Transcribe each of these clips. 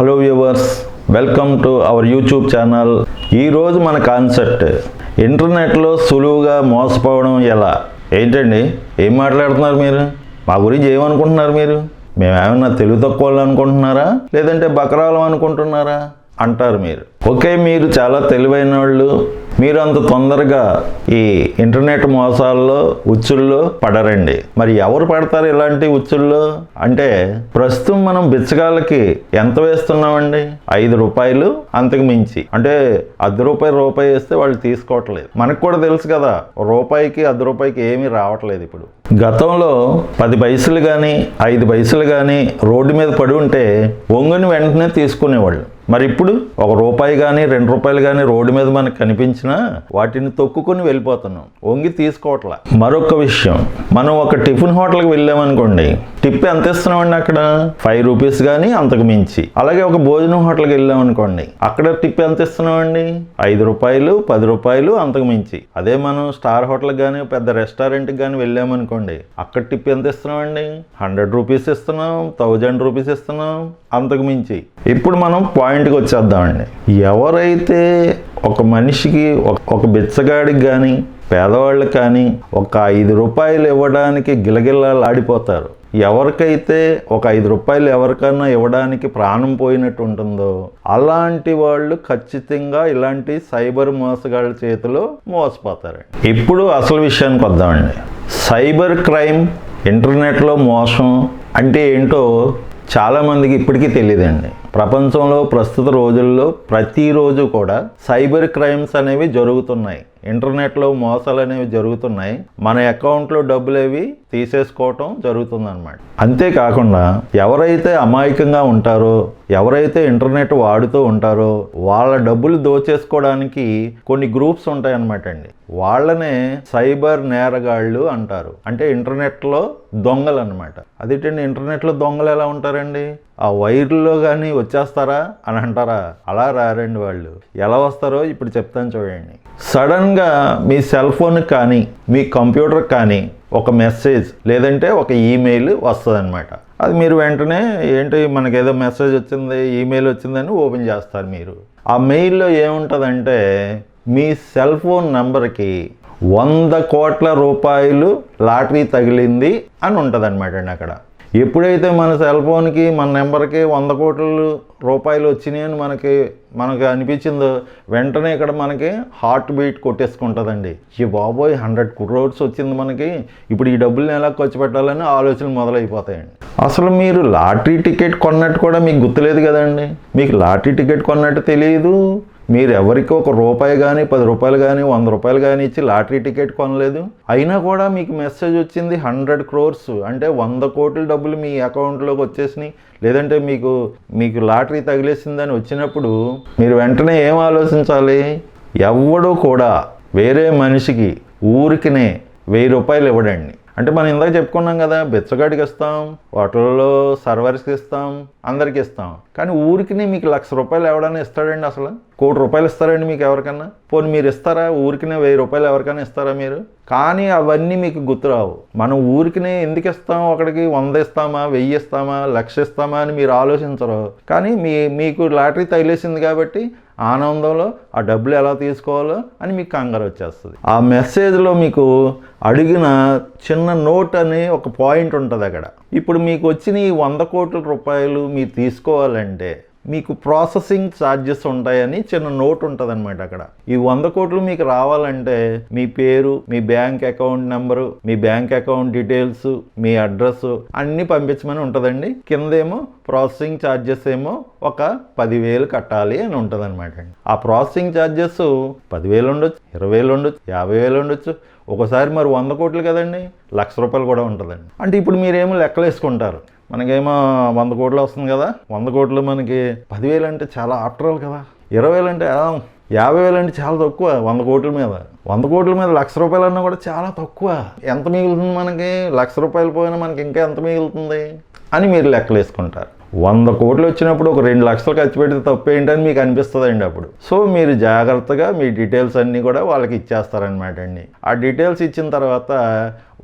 Hello viewers welcome to our YouTube channel ఈరోజు మన concept ఇంటర్నెట్లో సులువుగా మోసపోవడం ఎలా? ఏంటండి? ఏం మాట్లాడుతున్నారు మీరు? మా గురించి ఏమనుకుంటున్నారు మీరు? మేమేమన్నా తెలివి తక్కువ అనుకుంటున్నారా? లేదంటే బకరాలం అనుకుంటున్నారా? అంటారు మీరు. ఓకే మీరు చాలా తెలివైన వాళ్ళు మీరు అంత తొందరగా ఈ ఇంటర్నెట్ మోసాల్లో ఉచ్చుల్లో పడరండి. మరి ఎవరు పడతారు ఇలాంటి ఉచ్చుల్లో? అంటే ప్రస్తుతం మనం బిచ్చగాళ్ళకి ఎంత వేస్తున్నామండి? ఐదు రూపాయలు అంతకు మించి. అంటే అర్ధ రూపాయి రూపాయి వేస్తే వాళ్ళు తీసుకోవట్లేదు. మనకు కూడా తెలుసు కదా రూపాయికి అర్ధ రూపాయికి ఏమీ రావట్లేదు ఇప్పుడు. గతంలో పది పైసలు కానీ ఐదు పైసలు కానీ రోడ్డు మీద పడి ఉంటే ఒంగుని వెంటనే తీసుకునేవాళ్ళు. మరి ఇప్పుడు ఒక రూపాయి కానీ రెండు రూపాయలు కానీ రోడ్డు మీద మనకు కనిపించినా వాటిని తొక్కుకొని వెళ్ళిపోతున్నాం. వంగి తీసుకోవట్లా. మరొక విషయం. మనం ఒక టిఫిన్ హోటల్కి వెళ్ళామనుకోండి టిప్ ఎంత ఇస్తున్నామండి అక్కడ? ఫైవ్ రూపీస్ కానీ అంతకు మించి. అలాగే ఒక భోజనం హోటల్కి వెళ్ళామనుకోండి అక్కడ టిప్ ఎంత ఇస్తున్నామండి? ఐదు రూపాయలు పది రూపాయలు అంతకు మించి. అదే మనం స్టార్ హోటల్కి కానీ పెద్ద రెస్టారెంట్కి కానీ వెళ్ళామనుకోండి అక్కడ టిప్ ఎంత ఇస్తున్నామండి? హండ్రెడ్ రూపీస్ ఇస్తున్నాం థౌజండ్ రూపీస్ ఇస్తున్నాం అంతకు మించి. ఇప్పుడు మనం పాయింట్కి వచ్చేద్దామండి. ఎవరైతే ఒక మనిషికి ఒక- ఒక బిచ్చగాడికి కానీ పేదవాళ్ళకి కానీ ఒక ఐదు రూపాయలు ఇవ్వడానికి గిలగిల్లాలు ఆడిపోతారు. ఎవరికైతే ఒక ఐదు రూపాయలు ఎవరికన్నా ఇవ్వడానికి ప్రాణం పోయినట్టు ఉంటుందో అలాంటి వాళ్ళు ఖచ్చితంగా ఇలాంటి సైబర్ మోసగాళ్ళ చేతిలో మోసపోతారండి. ఇప్పుడు అసలు విషయానికి వద్దామండి. సైబర్ క్రైమ్ ఇంటర్నెట్లో మోసం అంటే ఏంటో చాలామందికి ఇప్పటికీ తెలియదండి ప్రపంచంలో ప్రస్తుత రోజుల్లో ప్రతిరోజు కూడా సైబర్ క్రైమ్స్ అనేవి జరుగుతున్నాయి. ఇంటర్నెట్లో మోసాలు అనేవి జరుగుతున్నాయి. మన అకౌంట్లో డబ్బులు అవి తీసేసుకోవటం జరుగుతుందన్నమాట. అంతేకాకుండా ఎవరైతే అమాయకంగా ఉంటారో ఎవరైతే ఇంటర్నెట్ వాడుతూ ఉంటారో వాళ్ళ డబ్బులు దోచేసుకోవడానికి కొన్ని గ్రూప్స్ ఉంటాయన్నమాట అండి. వాళ్ళనే సైబర్ నేరగాళ్ళు అంటారు. అంటే ఇంటర్నెట్లో దొంగలు అనమాట అదేంటండి? ఇంటర్నెట్లో దొంగలు ఎలా ఉంటారండి? ఆ వైర్లో కానీ వచ్చేస్తారా అని అంటారా? అలా రారండి వాళ్ళు. ఎలా వస్తారో ఇప్పుడు చెప్తాను చూడండి. సడన్గా మీ సెల్ ఫోన్ కానీ మీ కంప్యూటర్ కానీ ఒక మెసేజ్ లేదంటే ఒక ఈమెయిల్ వస్తుందన్నమాట. అది మీరు వెంటనే ఏంటి మనకి ఏదో మెసేజ్ వచ్చింది ఈమెయిల్ వచ్చిందని ఓపెన్ చేస్తారు మీరు. ఆ మెయిల్లో ఏముంటుందంటే మీ సెల్ ఫోన్ నెంబర్కి వంద కోట్ల రూపాయలు లాటరీ తగిలింది అని ఉంటుంది అనమాట అండి అక్కడ. ఎప్పుడైతే మన సెల్ ఫోన్కి మన నెంబర్కి వంద కోట్ల రూపాయలు వచ్చినాయని మనకి మనకి అనిపించిందో వెంటనే ఇక్కడ మనకి హార్ట్ బీట్ కొట్టేసుకుంటుందండి. ఈ బాబోయ్ హండ్రెడ్ క్రోడ్స్ వచ్చింది మనకి. ఇప్పుడు ఈ డబ్బులు ఎలా ఖర్చు పెట్టాలని ఆలోచనలు మొదలైపోతాయండి. అసలు మీరు లాటరీ టికెట్ కొన్నట్టు కూడా మీకు గుర్తులేదు కదండి? మీకు లాటరీ టికెట్ కొన్నట్టు తెలియదు? మీరు ఎవరికి ఒక రూపాయి కానీ పది రూపాయలు కానీ వంద రూపాయలు కానీ ఇచ్చి లాటరీ టికెట్ కొనలేదు? అయినా కూడా మీకు మెసేజ్ వచ్చింది హండ్రెడ్ క్రోర్స్. అంటే వంద కోట్ల డబ్బులు మీ అకౌంట్లోకి వచ్చేసినాయి. లేదంటే మీకు మీకు లాటరీ తగిలేసిందని వచ్చినప్పుడు మీరు వెంటనే ఏం ఆలోచించాలి? ఎవడు కూడా వేరే మనిషికి ఊరికినే వెయ్యి రూపాయలు ఇవ్వడండి. అంటే మనం ఇందాక చెప్పుకున్నాం కదా బిచ్చగాడికి ఇస్తాం హోటల్లో సర్వర్స్కి ఇస్తాం అందరికి ఇస్తాం. కానీ ఊరికి మీకు లక్ష రూపాయలు ఎవడన్నా ఇస్తాడండి అసలు? కోటి రూపాయలు ఇస్తారండి మీకు ఎవరికన్నా? పోనీ మీరు ఇస్తారా? ఊరికినే వెయ్యి రూపాయలు ఎవరికైనా ఇస్తారా మీరు? కానీ అవన్నీ మీకు గుర్తురావు మనం ఊరికినే ఎందుకు ఇస్తాం? ఒకడికి వంద ఇస్తామా? వెయ్యి ఇస్తామా? లక్ష ఇస్తామా అని మీరు ఆలోచించరు. కానీ మీ మీకు లాటరీ తగిలేసింది కాబట్టి ఆనందంలో ఆ డబ్బులు ఎలా తీసుకోవాలో అని మీకు కంగారు వచ్చేస్తుంది. ఆ మెసేజ్లో మీకు అడిగిన చిన్న నోట్ అనే ఒక పాయింట్ ఉంటుంది అక్కడ ఇప్పుడు మీకు వచ్చిన ఈ వంద కోట్ల రూపాయలు మీరు తీసుకోవాలంటే మీకు ప్రాసెసింగ్ ఛార్జెస్ ఉంటాయని చిన్న నోట్ ఉంటుంది అనమాట అక్కడ. ఈ వంద కోట్లు మీకు రావాలంటే మీ పేరు మీ బ్యాంక్ అకౌంట్ నెంబరు మీ బ్యాంక్ అకౌంట్ డీటెయిల్స్ మీ అడ్రస్ అన్నీ పంపించమని ఉంటుందండి. కిందేమో ప్రాసెసింగ్ ఛార్జెస్ ఏమో ఒక పదివేలు కట్టాలి అని ఉంటుంది అనమాట అండి. ఆ ప్రాసెసింగ్ ఛార్జెస్ పదివేలు ఉండొచ్చు ఇరవై వేలు ఉండొచ్చు యాభై వేలు ఉండొచ్చు. ఒకసారి మరి వంద కోట్లు కదండి లక్ష రూపాయలు కూడా ఉంటుందండి. అంటే ఇప్పుడు మీరేమో లెక్కలు వేసుకుంటారు మనకేమో వంద కోట్లు వస్తుంది కదా. వంద కోట్లు మనకి పదివేలు అంటే చాలా ఆఫ్టర్ కదా. ఇరవై వేలు అంటే యాభై వేలు అంటే చాలా తక్కువ వంద కోట్ల మీద. వంద కోట్ల మీద లక్ష రూపాయలు అన్నా కూడా చాలా తక్కువ. ఎంత మిగులుతుంది మనకి? లక్ష రూపాయలు పోయినా మనకి ఇంకా ఎంత మిగులుతుంది? అని మీరు లెక్కలు వేసుకుంటారు వంద కోట్లు వచ్చినప్పుడు ఒక రెండు లక్షలు ఖర్చు పెడితే తప్పేంటని మీకు అనిపిస్తుందండి అప్పుడు. సో మీరు జాగ్రత్తగా మీ డీటెయిల్స్ అన్నీ కూడా వాళ్ళకి ఇచ్చేస్తారనమాట అండి. ఆ డీటెయిల్స్ ఇచ్చిన తర్వాత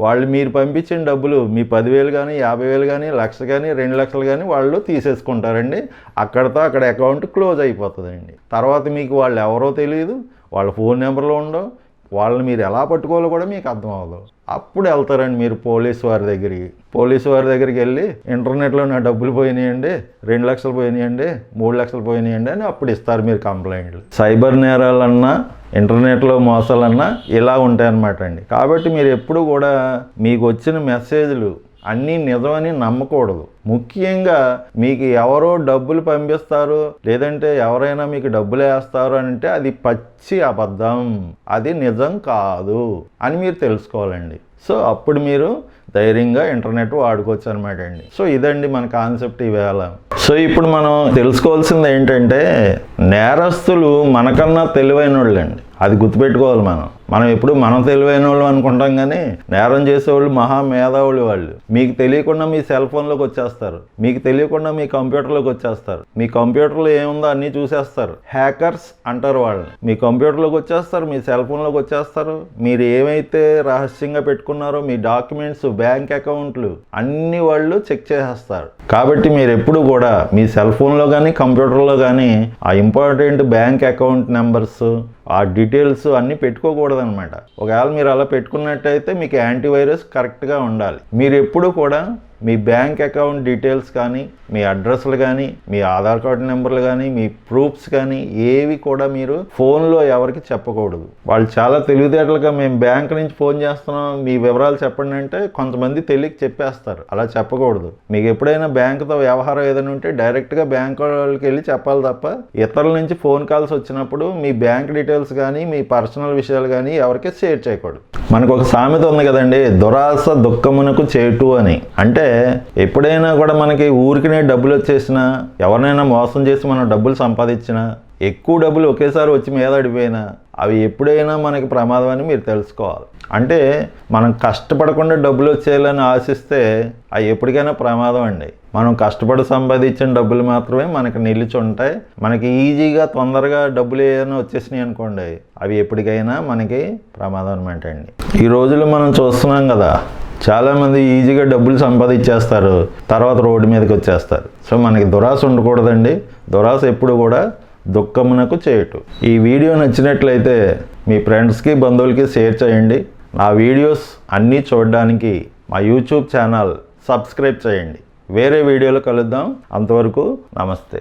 వాళ్ళు మీరు పంపించిన డబ్బులు మీ పదివేలు కానీ యాభై వేలు కానీ లక్ష కానీ రెండు లక్షలు కానీ వాళ్ళు తీసేసుకుంటారండి. అక్కడతో అక్కడ అకౌంట్ క్లోజ్ అయిపోతుందండి. తర్వాత మీకు వాళ్ళు ఎవరో తెలియదు వాళ్ళ ఫోన్ నెంబర్లో ఉండవు వాళ్ళని మీరు ఎలా పట్టుకోవాలో కూడా మీకు అర్థం అవ్వదు. అప్పుడు వెళ్తారండి మీరు పోలీస్ వారి దగ్గరికి. పోలీసు వారి దగ్గరికి వెళ్ళి ఇంటర్నెట్లో నా డబ్బులు పోయినాయండి రెండు లక్షలు పోయినాయండి మూడు లక్షలు పోయినాయండి అని అప్పుడు ఇస్తారు మీరు కంప్లైంట్లు. సైబర్ నేరాలన్నా ఇంటర్నెట్లో మోసాలన్నా ఇలా ఉంటాయన్నమాట అండి. కాబట్టి మీరు ఎప్పుడు కూడా మీకు వచ్చిన మెసేజ్లు అన్నీ నిజమని నమ్మకూడదు. ముఖ్యంగా మీకు ఎవరో డబ్బులు పంపిస్తారు లేదంటే ఎవరైనా మీకు డబ్బులు వేస్తారు అని అంటే అది పచ్చి అబద్ధం. అది నిజం కాదు అని మీరు తెలుసుకోవాలండి. సో అప్పుడు మీరు ధైర్యంగా ఇంటర్నెట్ వాడుకోవచ్చు అనమాట అండి. సో ఇదండి మన కాన్సెప్ట్ ఈవేళ సో ఇప్పుడు మనం తెలుసుకోవాల్సింది ఏంటంటే నేరస్తులు మనకన్నా తెలివైన వాళ్ళండి అది గుర్తుపెట్టుకోవాలి మనం. మనం ఎప్పుడు మనం తెలివైన వాళ్ళు అనుకుంటాం కానీ నేరం చేసేవాళ్ళు మహా మేధావులు వాళ్ళు. మీకు తెలియకుండా మీ సెల్ ఫోన్లోకి వచ్చేస్తారు. మీకు తెలియకుండా మీ కంప్యూటర్లోకి వచ్చేస్తారు. మీ కంప్యూటర్లో ఏముందో అన్నీ చూసేస్తారు. హ్యాకర్స్ అంటారు వాళ్ళని. మీ కంప్యూటర్లోకి వచ్చేస్తారు మీ సెల్ ఫోన్లోకి వచ్చేస్తారు. మీరు ఏమైతే రహస్యంగా పెట్టుకున్నారో మీ డాక్యుమెంట్స్ బ్యాంక్ అకౌంట్లు అన్ని వాళ్ళు చెక్ చేసేస్తారు. కాబట్టి మీరు ఎప్పుడు కూడా మీ సెల్ ఫోన్లో కానీ కంప్యూటర్లో కానీ ఆ ఇంపార్టెంట్ బ్యాంక్ అకౌంట్ నెంబర్స్ ఆ డీటెయిల్స్ అన్నీ పెట్టుకోకూడదు అనమాట ఒకవేళ మీరు అలా పెట్టుకున్నట్టయితే మీకు యాంటీవైరస్ కరెక్ట్గా ఉండాలి. మీరు ఎప్పుడు కూడా మీ బ్యాంక్ అకౌంట్ డీటెయిల్స్ కానీ మీ అడ్రస్లు కానీ మీ ఆధార్ కార్డు నెంబర్లు కానీ మీ ప్రూఫ్స్ కానీ ఏవి కూడా మీరు ఫోన్లో ఎవరికి చెప్పకూడదు. వాళ్ళు చాలా తెలివితేటలుగా మేము బ్యాంక్ నుంచి ఫోన్ చేస్తున్నాం మీ వివరాలు చెప్పండి అంటే కొంతమంది తెలియక చెప్పేస్తారు. అలా చెప్పకూడదు. మీకు ఎప్పుడైనా బ్యాంకుతో వ్యవహారం ఏదైనా ఉంటే డైరెక్ట్గా బ్యాంక్ వాళ్ళకి వెళ్ళి చెప్పాలి తప్ప ఇతరుల నుంచి ఫోన్ కాల్స్ వచ్చినప్పుడు మీ బ్యాంక్ డీటెయిల్స్ కానీ మీ పర్సనల్ విషయాలు కానీ ఎవరికి షేర్ చేయకూడదు. మనకు ఒక సామెత ఉంది కదండి దురాశ దుఃఖమునకు చేటు అని. అంటే ఎప్పుడైనా కూడా మనకి ఊరికినే డబ్బులు వచ్చేసినా ఎవరినైనా మోసం చేసి మనం డబ్బులు సంపాదించినా ఎక్కువ డబ్బులు ఒకేసారి వచ్చి మీద అడిపోయినా అవి ఎప్పుడైనా మనకి ప్రమాదం అని మీరు తెలుసుకోవాలి. అంటే మనం కష్టపడకుండా డబ్బులు వచ్చేయాలని ఆశిస్తే అవి ఎప్పటికైనా ప్రమాదం అండి. మనం కష్టపడి సంపాదించిన డబ్బులు మాత్రమే మనకి నిలిచి ఉంటాయి. మనకి ఈజీగా తొందరగా డబ్బులు ఏదైనా వచ్చేసినాయి అనుకోండి అవి ఎప్పటికైనా మనకి ప్రమాదం అనమాట అండి. ఈ రోజుల్లో మనం చూస్తున్నాం కదా చాలామంది ఈజీగా డబ్బులు సంపాదించేస్తారు తర్వాత రోడ్డు మీదకి వచ్చేస్తారు. సో మనకి దురాశ ఉండకూడదండి. దురాశ ఎప్పుడు కూడా దుఃఖమునకు చేయటు. ఈ వీడియో నచ్చినట్లయితే మీ ఫ్రెండ్స్కి బంధువులకి షేర్ చేయండి. నా వీడియోస్ అన్నీ చూడడానికి మా యూట్యూబ్ ఛానల్ సబ్స్క్రైబ్ చేయండి. వేరే వీడియోలో కలుద్దాం. అంతవరకు నమస్తే.